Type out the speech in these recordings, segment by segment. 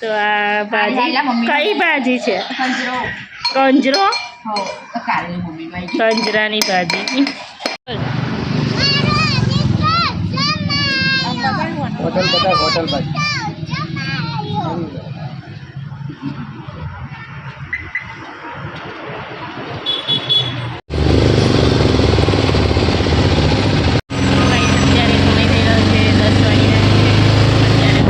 તો આ ભાજી? કઈ ભાજી? છે? કંજરો. કંજરો? હો તો કાલે મમ્મી ભાઈ કંજરાની ભાજી. હોટલ બધા હોટલ બાજુ અત્યારે સમય થઈ રહ્યો છે દસ વાગીના છે અત્યારે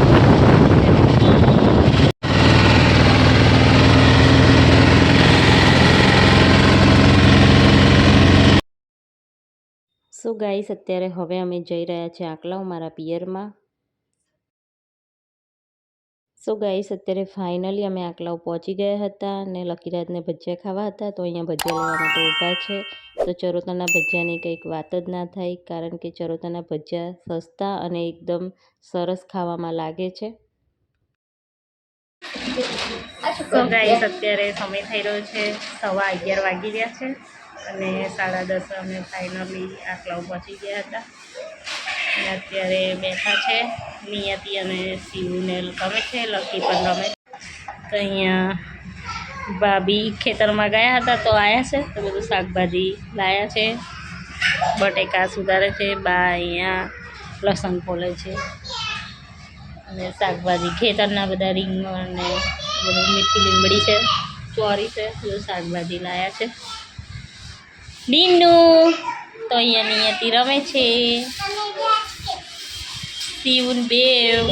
સો ગાઈસ અત્યારે હવે અમે જઈ રહ્યા છીએ આકલાવ મારા પિયરમાં. સો ગાઈસ અત્યારે ફાઇનલી અમે આકલાવ પહોંચી ગયા હતા અને લકીરાજને ભજીયા ખાવા હતા, તો અહીંયા ભજીયા લેવા માટે ઊભા છે. તો ચરોતરના ભજીયાની કંઈક વાત જ ના થાય, કારણ કે ચરોતરના ભજીયા સસ્તા અને એકદમ સરસ ખાવામાં લાગે છે. સો ગાઈસ અત્યારે સમય થઈ રહ્યો છે, સવા અગિયાર વાગી રહ્યા છે. અને સાડા દસ અમે ફાઇનલી આટલા પહોંચી ગયા હતા. અને અત્યારે બેઠા છે નિયતિ અને શિવને ગમે છે, લકી પણ ગમે તો અહીંયા ભાભી ખેતરમાં ગયા હતા તો આવ્યા છે, તો બધું શાકભાજી લાયા છે. બટેકા સુધારે છે, બા અહીંયા લસણ ફોલે છે. અને શાકભાજી ખેતરના બધા રીંગણ અને બધું મીઠી લીમડી છે, ચોરી છે, બધું શાકભાજી લાયા છે. ડીનું તો અહીંયા નિયતિ રમે છે. શિવન બેવ.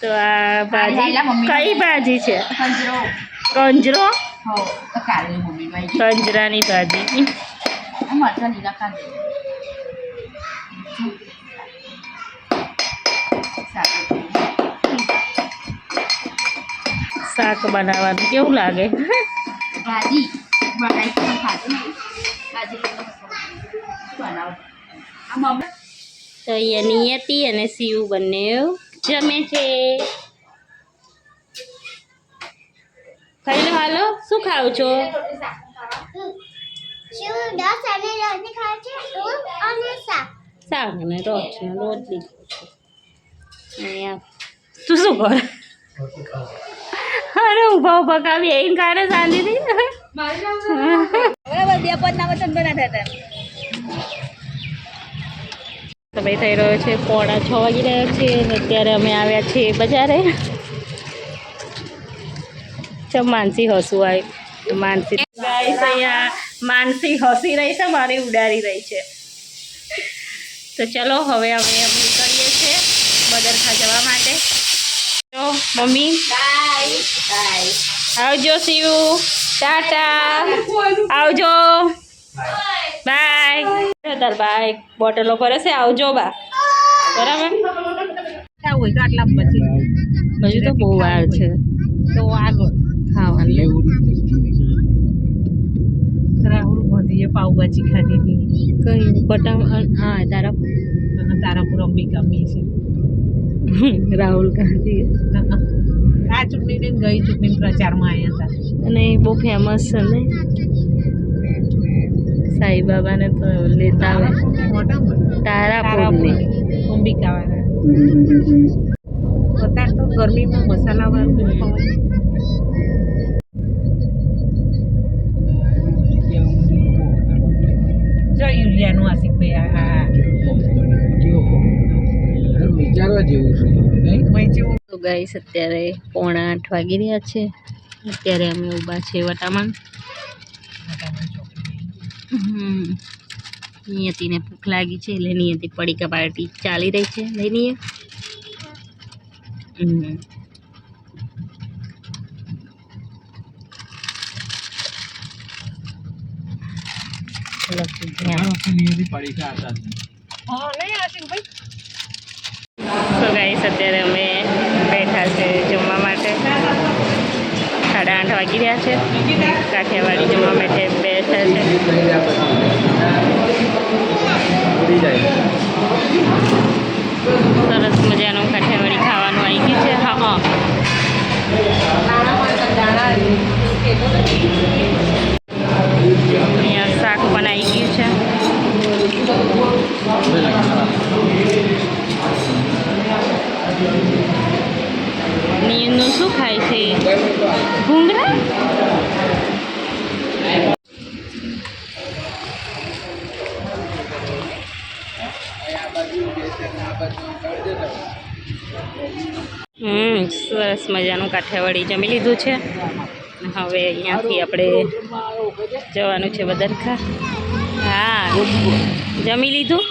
તો આ ભાજી કઈ ભાજી છે? કંજરો. કંજરાની ભાજી. મરચા લીલા કાઢે સારું શાક બનાવવાનું કેવું લાગે? ભાજી. તો ખાધું. નહીં. ભાજી તો બનાવો. આ મમ્મી તો અહીંયા નિયતિ અને શિવ બંને જમે છે. ખાઈ લો હાલો. શું ખાવ છો? શાક. ને રોટલી રોટલી. અહીંયા. તું શું કર? અરે ઊભા ઊભા કાવી એમ કાઢે શાંતિથી સમય થઈ રહ્યો છે પોણા છ વાગી રહ્યો છે અને અત્યારે અમે આવ્યા છીએ બજારે. ચમ માનસી હસવું આવી માનસી ગાઈસ અહીંયા માનસી હસી રહી છે મારી ઉડાડી રહી છે. તો ચલો હવે અમે એમ નીકળીએ છીએ. બદરખા જવા માટે. તો મમ્મી. બાય બાય આવજો શિવ ટાટા. આવજો. બાય. તાર બાય બોટલો ભરે છે આવજો બા. બરાબર? હોય તો આટલા પછી હજુ તો બહુ વાર છે. તો આગળ ખાવાનું. રાહુલ ગાંધીએ પાઉભાજી ખાધી હતી. કઈ બટામ હા તારા તારાપુર અંબિકા મી છે. રાહુલ ગાંધી. આ ચૂંટણી ગઈ ચૂંટણી પ્રચારમાં આવ્યા હતા. અને એ બહુ ફેમસ છે ને. સાઈબાબાને તો લેતા આવે. તારાપુરની. અંબિકાવાળા અત્યારે તો ગરમીમાં મસાલાવાળું ખાવાનું જો યુલિયાનું આશિકભાઈ આ જેવું છે. નહીં? જેવું. તો ગાઈસ અત્યારે પોણા આઠ વાગી રહ્યા છે. અત્યારે અમે ઊભા છે વટામણ હમ. નિયતિને ભૂખ લાગી છે એટલે નિયતિ પડીકા પાર્ટી ચાલી રહી છે. લઈ લઈએ. હમ. લખી ધ્યાન પડીકા હતા. હા નહીં આશિકભાઈ. તો વાગી રહ્યા છે. કાઠિયાવાડી જમવા માટે બેઠા છે. સરસ મજાનું કાઠિયાવાડી ખાવાનું આવી ગયું છે. હા હા. શાક પણ આવી ગયું છે. Thank you. શું ખાય છે? ભૂંગળા? હમ, સરસ મજાનું કાઠિયાવાડી જમી લીધું છે. હવે અહીંયાથી આપણે જવાનું છે બદરખા હા, જમી લીધું?